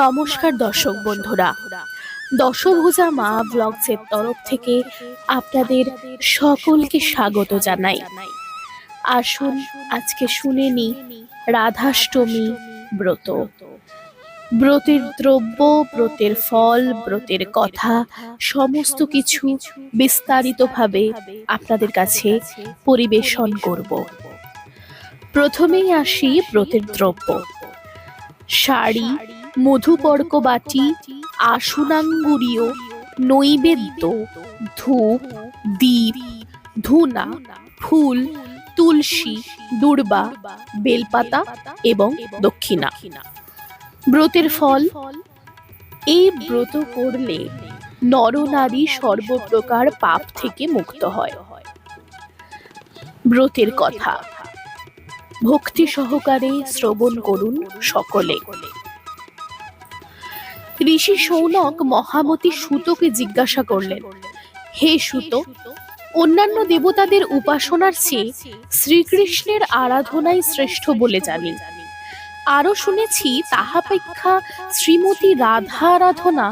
নমস্কার দর্শক বন্ধুরা। দশভুজা মা ব্লগসের তরফ থেকে আপনাদের সকলকে স্বাগত জানাই। আসুন, আজকে শুনে নি রাধাষ্টমী ব্রত। ব্রতের দ্রব্য, ব্রতের ফল, ব্রতের কথা, সমস্ত কিছু বিস্তারিতভাবে আপনাদের কাছে পরিবেশন করব। প্রথমেই আসি ব্রতের দ্রব্য। শাড়ি মধুপর্ক বাটি আসুনাঙ্গুরীয় নৈবেদ্য, ধূপ দ্বীপ ধুনা, ফুল, তুলসী, দুর্বা, বেলপাতা এবং দক্ষিণা। ব্রতের ফল? এই ব্রত করলে নরনারী সর্বপ্রকার পাপ থেকে মুক্ত হয়। ব্রতের কথা। ভক্তি সহকারে শ্রবণ করুন সকলে। ঋষি সৌনক মহামতি সুতোকে জিজ্ঞাসা করলেন, হে সুত, অন্যান্য দেবতাদের উপাসনার চেয়ে শ্রীকৃষ্ণের আরাধনাই শ্রেষ্ঠ বলে জানি। আরও শুনেছি তাহাপেক্ষা শ্রীমতী রাধা আরাধনা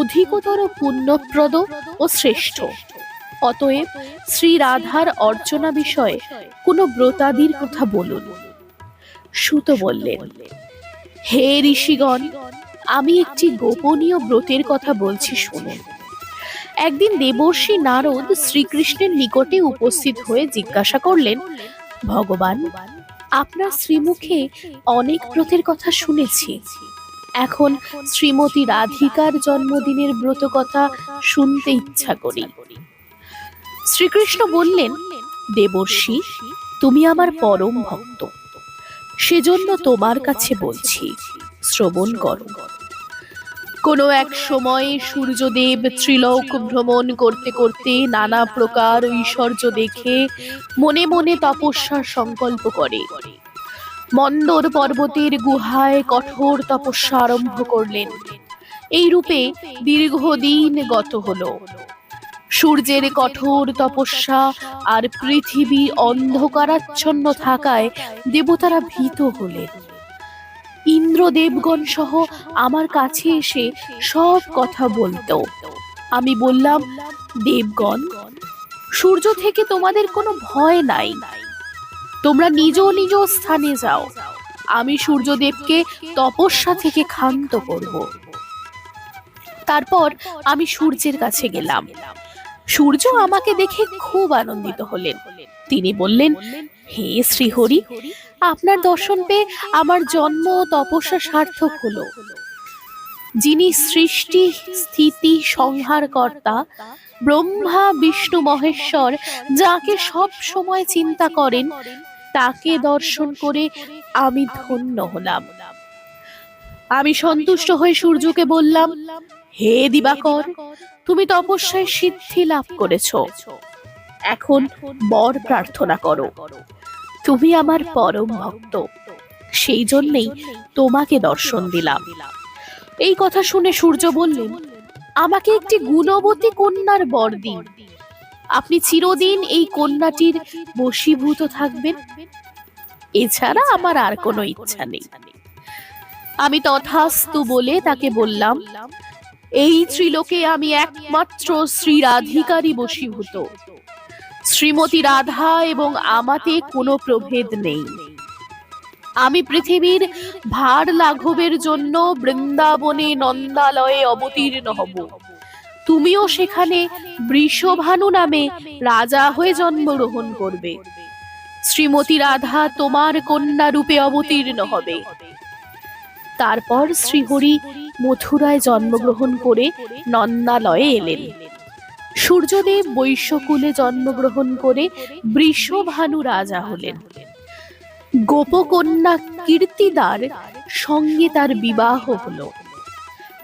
অধিকতর পুণ্যপ্রদ ও শ্রেষ্ঠ। অতএব শ্রী রাধার অর্চনা বিষয়ে কোনো ব্রতাদির কথা বলুন। সুত বললেন, হে ঋষিগণ আমি একটি গোপনীয় ব্রতের কথা বলছি, শুনুন। একদিন দেবর্ষী নারদ শ্রীকৃষ্ণের নিকটে উপস্থিত হয়ে জিজ্ঞাসা করলেন, ভগবান, আপনার শ্রীমুখে অনেক ব্রতের কথা শুনেছি। এখন শ্রীমতী রাধিকার জন্মদিনের ব্রত কথা শুনতে ইচ্ছা করি। শ্রীকৃষ্ণ বললেন, দেবর্ষী, তুমি আমার পরম ভক্ত। সেজন্য তোমার কাছে বলছি শ্রবণ করো। কোনো এক সময়ে সূর্যদেব ত্রিলোক ভ্রমণ করতে করতে নানা প্রকার ঐশ্বর্য দেখে মনে মনে তপস্যার সংকল্প করে। মন্দর পর্বতের গুহায় কঠোর তপস্যা আরম্ভ করলেন। এই রূপে দীর্ঘদিন গত হল। সূর্যের কঠোর তপস্যা আর পৃথিবী অন্ধকারাচ্ছন্ন থাকায় দেবতারা ভীত হলেন। ইন্দ্রদেবগণ সহ আমার কাছে এসে সব কথা বলতো। আমি বললাম, দেবগণ, সূর্য থেকে তোমাদের কোনো ভয় নাই। তোমরা নিজ নিজ স্থানে যাও। আমি সূর্যদেবকে তপস্যা থেকে ক্ষান্ত করব। তারপর আমি সূর্যের কাছে গেলাম। সূর্য আমাকে দেখে খুব আনন্দিত হলেন। তিনি বললেন, হে শ্রীহরি আপনার দর্শন পেয়ে আমার জন্ম ও তপস্যা সার্থক হলো। যিনি সৃষ্টি, স্থিতি সংহার কর্তা ব্রহ্মা, বিষ্ণু, মহেশ্বর, যাকে সব সময় চিন্তা করেন, তাকে দর্শন করে আমি ধন্য হলাম। আমি সন্তুষ্ট হয়ে সূর্যকে বললাম, হে দিবাকর, তুমি তপস্যায় সিদ্ধি লাভ করেছ। এখন বর প্রার্থনা করো। তুমি আমার পরম ভক্ত। সেই জন্যেই তোমাকে দর্শন দিলাম। এই কথা শুনে সূর্য বললেন, আমাকে একটি গুণবতী কন্যার বর দিন। আপনি চিরদিন এই কন্যাটির বশীভূত থাকবেন। এছাড়া আমার আর কোনো ইচ্ছা নেই। আমি তথাস্তু বলে তাকে বললাম, এই ত্রিলোকে আমি একমাত্র শ্রী রাধিকারই বশীভূত। শ্রীমতী রাধা এবং আমাতে কোনো প্রভেদ নেই। আমি পৃথিবীর ভার লাঘবের জন্য বৃন্দাবনে নন্দালয়ে অবতীর্ণ হব। তুমিও সেখানে বৃষভানু নামে রাজা হয়ে জন্মগ্রহণ করবে। শ্রীমতী রাধা তোমার কন্যা রূপে অবতীর্ণ হবে। তারপর শ্রীহরি মথুরায় জন্মগ্রহণ করে নন্দালয়ে এলেন। সূর্যদেব বৈশ্যকুলে জন্মগ্রহণ করে বৃষভানু রাজা হলেন। গোপকন্যা কীর্তিদার সঙ্গে তার বিবাহ হলো।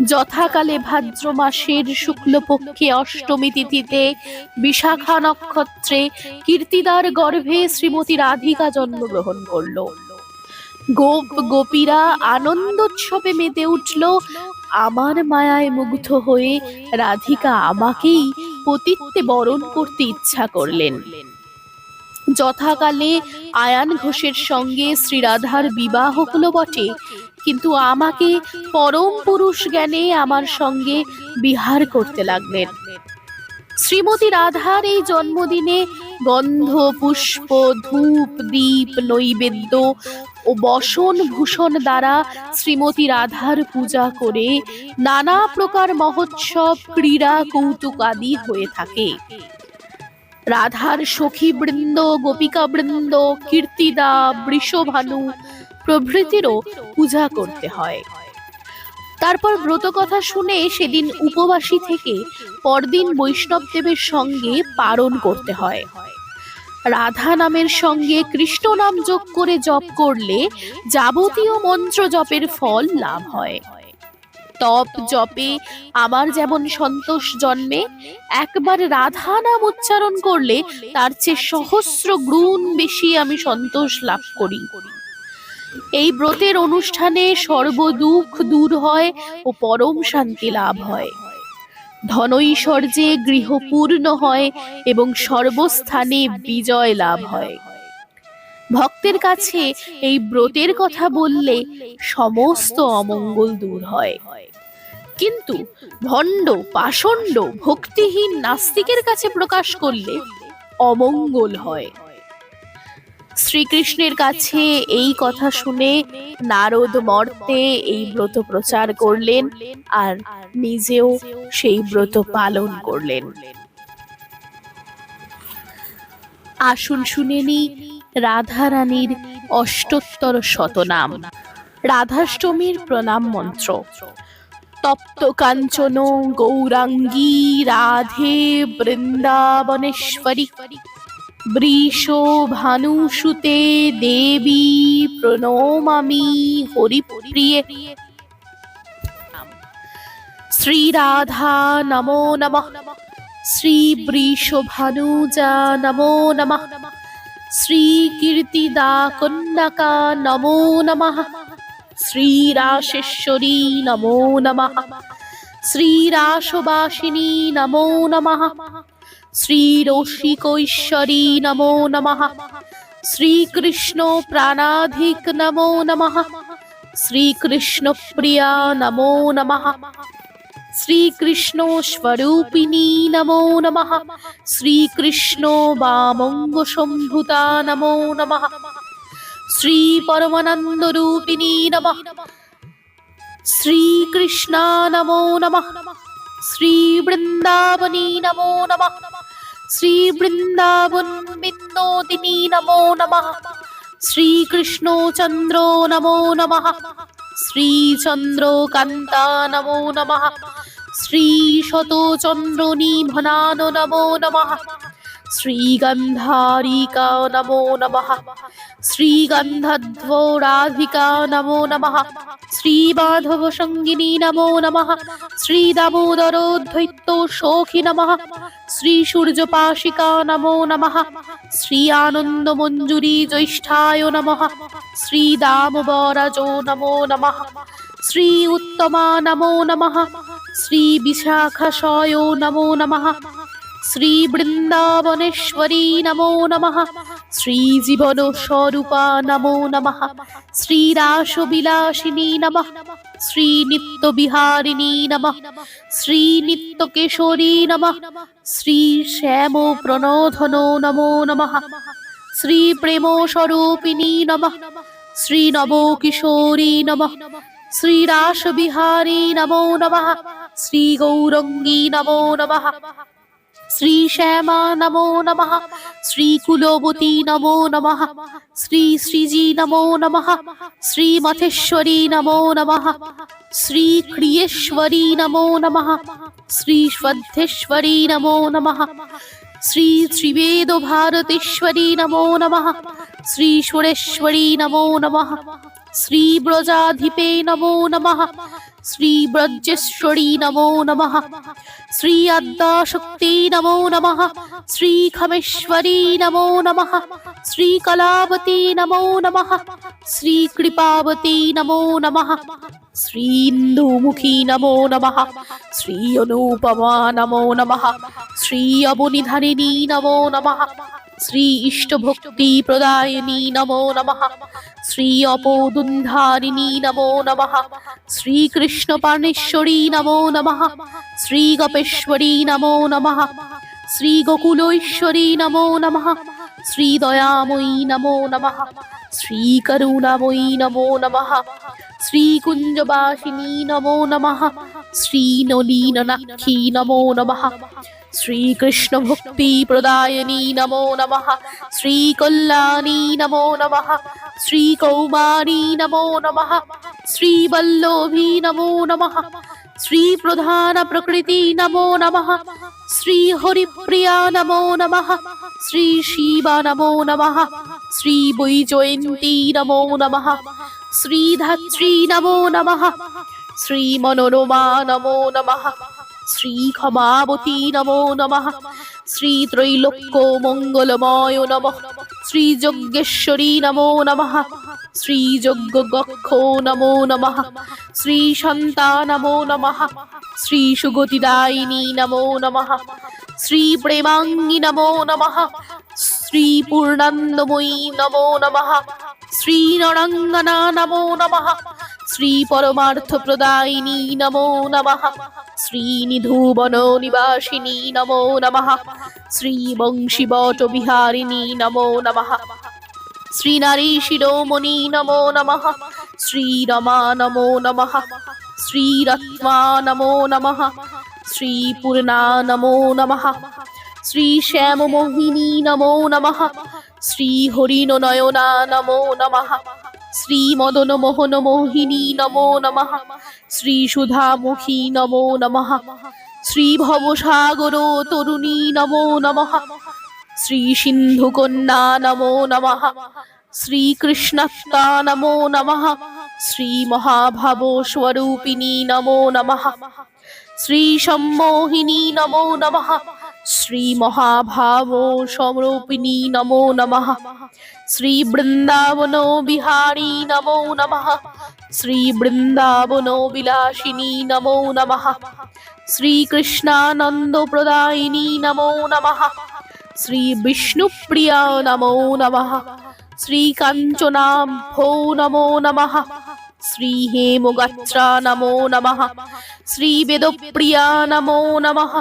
যথাকালে ভাদ্র মাসের শুক্লপক্ষে অষ্টমী তিথিতে বিশাখা নক্ষত্রে কীর্তিদার গর্ভে শ্রীমতী রাধিকা জন্মগ্রহণ করল। গোপ গোপীরা আনন্দোৎসবে মেতে উঠল। আমার মায়ায় মুগ্ধ হয়ে রাধিকা আমাকেই পতিত্বে বরণ করতে ইচ্ছা করলেন। যথাকালে আয়ান ঘোষের সঙ্গে শ্রীরাধার বিবাহ হলো বটে, কিন্তু আমাকে পরম পুরুষ জ্ঞানে আমার সঙ্গে বিহার করতে লাগলেন। শ্রীমতী রাধার এই জন্মদিনে গন্ধ, পুষ্প, ধূপ, দীপ, নৈবেদ্য ও বসন ভূষণ দ্বারা শ্রীমতী রাধার পূজা করে নানা প্রকার মহোৎসব, ক্রীড়া, কৌতুক আদি হয়ে থাকে। রাধার সখী বৃন্দ গোপিকা বৃন্দ কীর্তিদা, বৃষভানু প্রভৃতিরও পূজা করতে হয়। তারপর ব্রত কথা শুনে সেদিন উপবাসী থেকে পরদিন বৈষ্ণব দেবের সঙ্গে পারণ করতে হয়। রাধা নামের সঙ্গে কৃষ্ণ নাম যোগ করে জপ করলে যাবতীয় মন্ত্র জপের ফল লাভ হয়। তপ জপে আমার যেমন সন্তোষ জন্মে, একবার রাধা নাম উচ্চারণ করলে তার চেয়ে সহস্র গুণ বেশি আমি সন্তোষ লাভ করি। এই ব্রতের অনুষ্ঠানে সর্বদুঃখ দূর হয় ও পরম শান্তি লাভ হয়। ধনৈশ্বর্যে গৃহপূর্ণ হয় এবং সর্বস্থানে বিজয় লাভ হয়। ভক্তের কাছে এই ব্রতের কথা বললে সমস্ত অমঙ্গল দূর হয়। কিন্তু ভণ্ড, পাষণ্ড, ভক্তিহীন নাস্তিকের কাছে প্রকাশ করলে অমঙ্গল হয়। শ্রীকৃষ্ণের কাছে এই কথা শুনে নারদ মর্তে এই ব্রত প্রচার করলেন আর নিজেও সেই ব্রত পালন করলেন। আসুন শুনে নি রাধা রানীর অষ্টোত্তর শতনাম। রাধাষ্টমীর প্রণাম মন্ত্র। তপ্ত কাঞ্চন গৌরাঙ্গী রাধে বৃন্দাবনেশ্বরী। বৃষ ভানুসুতে দেবী প্রণমামি হরিপ্রিয়ে। শ্রীরাধা নমো। নমঃ শ্রী বৃষভানুজা নমো নমঃ। শ্রী কীর্তিদা কন্যাকা নমো নমঃ। শ্রীরাশেশ্বরী নমো নমঃ। শ্রীরাসবাসিনী নমো নমঃ। শ্রীরসিকৈশ্বরী নমো নমঃ। শ্রীকৃষ্ণ প্রাণাধিক নমো নমঃ। শ্রীকৃষ্ণ প্রিয়া নমো নমঃ। শ্রীকৃষ্ণ স্বরূপিণী নমো নমঃ। শ্রীকৃষ্ণ বামঙ্গ সম্ভুতা নমো নমঃ। শ্রী পরমানন্দ রূপিণী নমঃ। শ্রীকৃষ্ণা নমো নমঃ। শ্রী বৃন্দাবনী নমো নমঃ। শ্রী বৃন্দাবন বিনোদিনী নমো নমঃ শ্রীকৃষ্ণ চন্দ্র নমো নমঃ শ্রীচন্দ্র কান্তা নমো নমঃ শ্রী শত চন্দ্র নিভনান নমো নমঃ শ্রীগন্ধারিকা নমো নমঃ শ্রীগন্ধধ্ব রাধিকা নমো নমঃ শ্রীমাধব সঙ্গিনী নমো নমঃ শ্রী দামোদরোদ্ধৈত্য সখী নমঃ শ্রী সূর্যপাশিকা নমো নমঃ শ্রী আনন্দ মঞ্জুরি জ্যৈষ্ঠায় নমঃ শ্রী দামবরাজো নমো নমঃ শ্রী উত্তমা নমো নমঃ শ্রী নমো নমঃ বৃন্দাবনেশ্বরী নমো নমঃ শ্রী জীবন স্বরূপা নমো নমঃ শ্রী রাসবিলাসিনী নমঃ শ্রী নিত্য বিহারিণী নমঃ শ্রী নিত্য কেশরী নমঃ শ্রী শ্যাম প্রণোধন নমো নমঃ শ্রী প্রেম নমঃ শ্রী নব কিশোরী নমঃ শ্রী রাস বিহারী নমো নমঃ শ্রী গৌরঙ্গী নমো নমঃ শ্রী শ্যামা নমো নমঃ শ্রী কুলবতী নমো নমঃ শ্রী শ্রীজি নমো নমঃ শ্রী মথেশ্বরী নমো নমঃ শ্রী ক্রিয়েশ্বরী নমো নমঃ শ্রী স্বদ্ধেশ্বরী নমো নমঃ শ্রী ত্রিবেদ ভারতেশ্বরী নমো নমঃ। শ্রী সুরেশ্বরী নমো নমঃ। শ্রী আদ্যাশক্তি নমো নমঃ। শ্রী খমেশ্বরী নমো নমঃ। শ্রী কলাবতী নমো নমঃ। শ্রী কৃপাবতী নমো নমঃ। শ্রী ইন্দুমুখী নমো নমঃ। শ্রী অনুপমা নমো নমঃ। শ্রী অবনিধারিণী নমো নমঃ। শ্রী ইষ্টভক্তি প্রদায়িনী নমো নমঃ। শ্রী অপোদুন্ধারিণী নমো নমঃ। শ্রীকৃষ্ণ পার্ণেশ্বরী নমো নমঃ। শ্রী গপেশ্বরী নমো নমঃ। শ্রী গোকুলৈশ্বরী নমো নমঃ। শ্রী দয়াময়ী নমো নমঃ। শ্রী করুণাময়ী নমো নমঃ। শ্রী কুঞ্জবাসিনী নমো নমঃ। শ্রী নলীননাক্ষী নমো নমঃ। শ্রীকৃষ্ণ ভক্তি প্রদায়িনী নমো নমঃ শ্রী কল্যাণী নমো নমঃ শ্রী কৌমারী নমো নমঃ শ্রী বল্লভী নমো নমঃ শ্রী প্রধান প্রকৃতি নমো নমঃ শ্রী হরিপ্রিয়া নমো নমঃ শ্রী শিবা নমো নমঃ শ্রী বৈজয়ন্তী নমো নমঃ শ্রী ধাত্রী নমো নমঃ শ্রী মনোরমা নমো নমঃ শ্রী ক্ষমাবতী নমো নমঃ। শ্রী ত্রৈলোক্য মঙ্গলময় নমঃ। শ্রী যজ্ঞেশ্বরী নমো নমঃ। শ্রী যজ্ঞ গক্ষ নমো নমঃ। শ্রী শান্তা নমো নমঃ। শ্রী সুগতিদায়িনী নমো নমঃ। শ্রী প্রেমাঙ্গী নমো নমঃ। শ্রী পূর্ণান্দময়ী নমো নমঃ। শ্রী নরঙ্গনা নমো নমঃ। শ্রী পরমার্থ প্রদায়িনী নমো নমঃ। শ্রী নিধুবন নিবাসিনী নমো নমঃ। শ্রী বংশী বট বিহারিণী নমো নমঃ। শ্রী নারী শিরোমণি নমো নমঃ। শ্রী রমা নমো নমঃ। শ্রী রত্মা নমো নমঃ। শ্রী পূর্ণা নমো নমঃ। শ্রী শ্যাম মোহিনী নমো নমঃ। শ্রী হরিণ নয়না নমো নমঃ। শ্রী মদন মোহন মোহিনী নমো নমঃ। শ্রী সুধামুখী নমো নমঃ। শ্রী ভবসাগর তরুণী নমো নমঃ। শ্রী সিন্ধু কন্যা নমো নমঃ। শ্রী কৃষ্ণস্তা নমো নমঃ। শ্রী মহাভাব স্বরূপিণী নমো নমঃ। শ্রী সম্মোহিনী নমো নমঃ। শ্রী মহাভাব সমরূপিণী নমো নমঃ শ্রী বৃন্দাবন বিহারী নমো নমঃ শ্রী বৃন্দাবন বিলাসিনী নমো নমঃ শ্রী কৃষ্ণানন্দ প্রদায়িনী নমো নমঃ শ্রী বিষ্ণুপ্রিয়া নমো নমঃ শ্রী কাঞ্চনাভো নমো নমঃ শ্রী হেমগাত্রা নমো নমঃ শ্রী বেদপ্রিয়া নমো নমঃ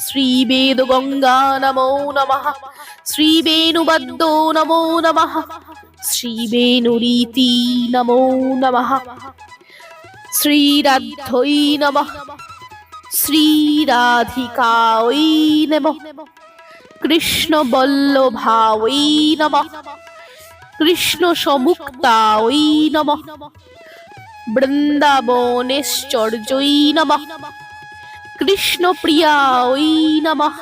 শ্রী বেদগঙ্গা নমো নমঃ শ্রী বেণুবদ্দো নমো নমঃ শ্রী বেণুরীতি নমো নমঃ শ্রী রাধৈ নমঃ কৃষ্ণ বল্লভাঐ নমঃ সমুক্তাঐ নমঃ বৃন্দাবনেশ্চর্যৈ নমঃ কৃষ্ণ নমঃ।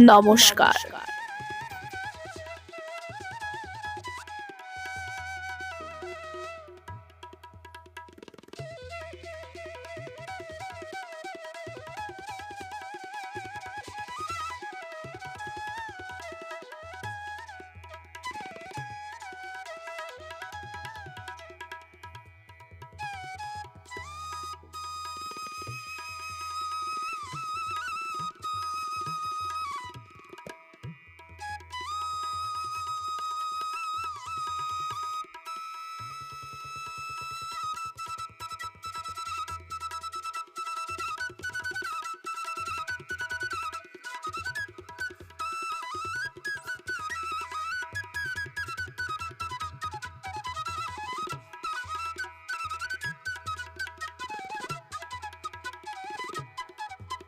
নমস্কার।